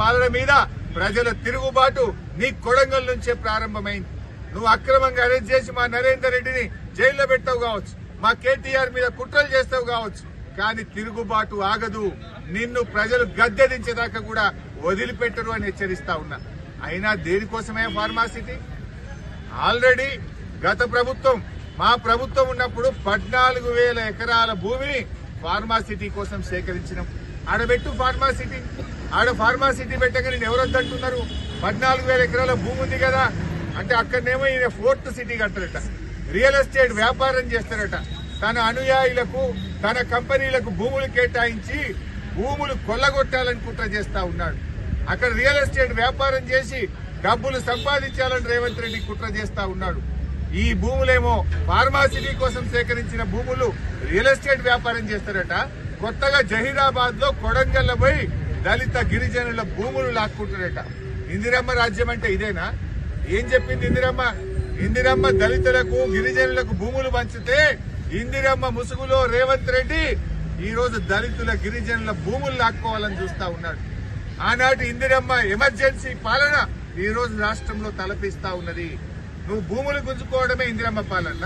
పాలన మీద ప్రజల తిరుగుబాటు నీ కొడంగల్ నుంచే ప్రారంభమైంది. నువ్వు అక్రమంగా అరెస్ట్ చేసి మా నరేందర్ రెడ్డిని జైల్లో పెట్టావు కావచ్చు మా కేటీఆర్ మీద కుట్రలు చేస్తావు కావచ్చు కానీ తిరుగుబాటు ఆగదు. నిన్ను ప్రజలు గద్దెదించేదాకా కూడా వదిలిపెట్టరు అని హెచ్చరిస్తా ఉన్నా. అయినా దేనికోసమే ఫార్మాసిటీ? ఆల్రెడీ గత ప్రభుత్వం మా ప్రభుత్వం ఉన్నప్పుడు పద్నాలుగు వేల ఎకరాల భూమిని ఫార్మాసిటీ కోసం సేకరించినాం. ఆడబెట్టు ఫార్మాసిటీ. ఆడ ఫార్మాసిటీ పెట్టగా నేను ఎవరొద్దంటున్నారు పద్నాలుగు వేల ఎకరాల భూమి ఉంది కదా. అంటే అక్కడనేమో ఈయన ఫోర్త్ సిటీ కట్టారట రియల్ ఎస్టేట్ వ్యాపారం చేస్తారట తన అనుయాయులకు తన కంపెనీలకు భూములు కేటాయించి భూములు కొల్లగొట్టాలని కుట్ర చేస్తా ఉన్నాడు. అక్కడ రియల్ ఎస్టేట్ వ్యాపారం చేసి డబ్బులు సంపాదించాలని రేవంత్ రెడ్డి కుట్ర చేస్తా ఉన్నాడు. ఈ భూములేమో ఫార్మాసిటీ కోసం సేకరించిన భూములు రియల్ ఎస్టేట్ వ్యాపారం చేస్తారట కొత్తగా జహీరాబాద్లో కొడంగల్ల పోయి దళిత గిరిజనుల భూములు లాక్కుంటారట ఇందిరమ్మ రాజ్యం అంటే ఇదేనా? ఏం చెప్పింది ఇందిరమ్మ? ఇందిరమ్మ దళితులకు గిరిజనులకు భూములు పంచితే ఇందిరమ్మ ముసుగులో రేవంత్ రెడ్డి ఈ రోజు దళితుల గిరిజనుల భూములు లాక్కోవాలని చూస్తా ఉన్నాడు. ఆనాటి ఇందిరమ్మ ఎమర్జెన్సీ పాలన ఈ రోజు రాష్ట్రంలో తలపిస్తా ఉన్నది. నువ్వు భూములు గుంజుకోవడమే ఇందిరమ్మ పాలన.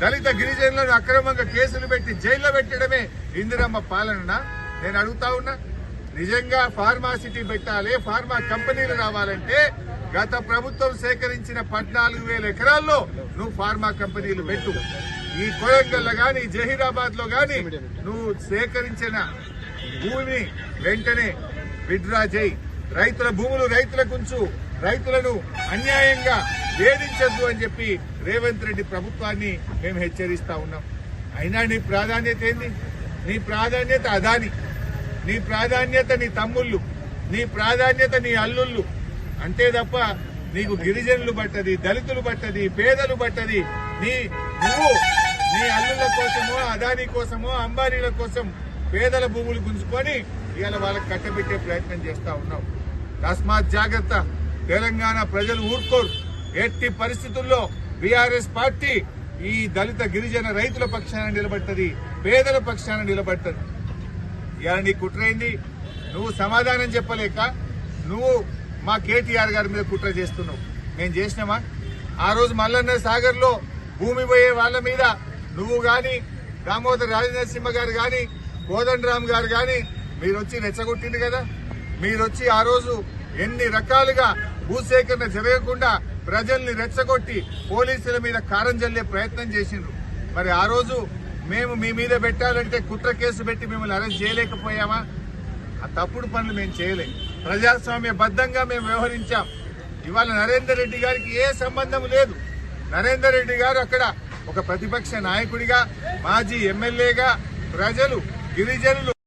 దళిత గిరిజనులను అక్రమంగా కేసులు పెట్టి జైల్లో పెట్టడమే ఇందిరమ్మ పాలన. నేను అడుగుతా ఉన్నా నిజంగా ఫార్మాసిటీ పెట్టాలి ఫార్మా కంపెనీలు రావాలంటే గత ప్రభుత్వం సేకరించిన పద్నాలుగు వేల ఎకరాల్లో నువ్వు ఫార్మా కంపెనీలు పెట్టు. ఈ కొడంగల్ గాని జహీరాబాద్లో గాని నువ్వు సేకరించిన భూమిని వెంటనే విడ్రా చేయి. రైతుల భూములు రైతులకు ఉంచు రైతులను అన్యాయంగా వేధించద్దు అని చెప్పి రేవంత్ రెడ్డి ప్రభుత్వాన్ని మేము హెచ్చరిస్తా ఉన్నాం. అయినా నీ ప్రాధాన్యత ఏంది? నీ ప్రాధాన్యత అదాని. నీ ప్రాధాన్యత నీ తమ్ముళ్ళు నీ ప్రాధాన్యత నీ అల్లుళ్ళు. అంతే తప్ప నీకు గిరిజనులు పట్టది దళితులు పట్టది పేదలు పట్టది. నీ నువ్వు నీ అల్లుల కోసమో అదాని కోసమో అంబానీల కోసం పేదల భూములు గుంజుకొని ఇవాళ వాళ్ళకి కట్టబెట్టే ప్రయత్నం చేస్తా ఉన్నావు. తస్మాత్ జాగ్రత్త. తెలంగాణ ప్రజలు ఊరుకోరు. ఎట్టి పరిస్థితుల్లో బీఆర్ఎస్ పార్టీ ఈ దళిత గిరిజన రైతుల పక్షాన నిలబడుతుంది పేదల పక్షాన నిలబడుతుంది. ఇవాళ నీ కుట్రైంది. నువ్వు సమాధానం చెప్పలేక నువ్వు మా కేటీఆర్ గారి మీద కుట్ర చేస్తున్నావు. మేము చేసినామా? ఆ రోజు మల్లన్న సాగర్లో భూమి పోయే వాళ్ళ మీద నువ్వు గాని దామోదర్ రాజనరసింహ గారు గాని కోదండరామ్ గారు గాని మీరు వచ్చి రెచ్చగొట్టింది కదా? మీరు వచ్చి ఆ రోజు ఎన్ని రకాలుగా భూసేకరణ జరగకుండా ప్రజల్ని రెచ్చగొట్టి పోలీసుల మీద కారం జల్లే ప్రయత్నం చేసిండ్రు. మరి ఆ రోజు మేము మీ మీద పెట్టాలంటే కుట్ర కేసు పెట్టి మిమ్మల్ని అరెస్ట్ చేయలేకపోయామా? ఆ తప్పుడు పనులు మేము చేయలేం. ప్రజాస్వామ్య బద్దంగా మేము వ్యవహరించాం. ఇవాళ నరేందర్ రెడ్డి గారికి ఏ సంబంధం లేదు. నరేందర్ రెడ్డి గారు అక్కడ ఒక ప్రతిపక్ష నాయకుడిగా మాజీ ఎమ్మెల్యేగా ప్రజలు గిరిజనులు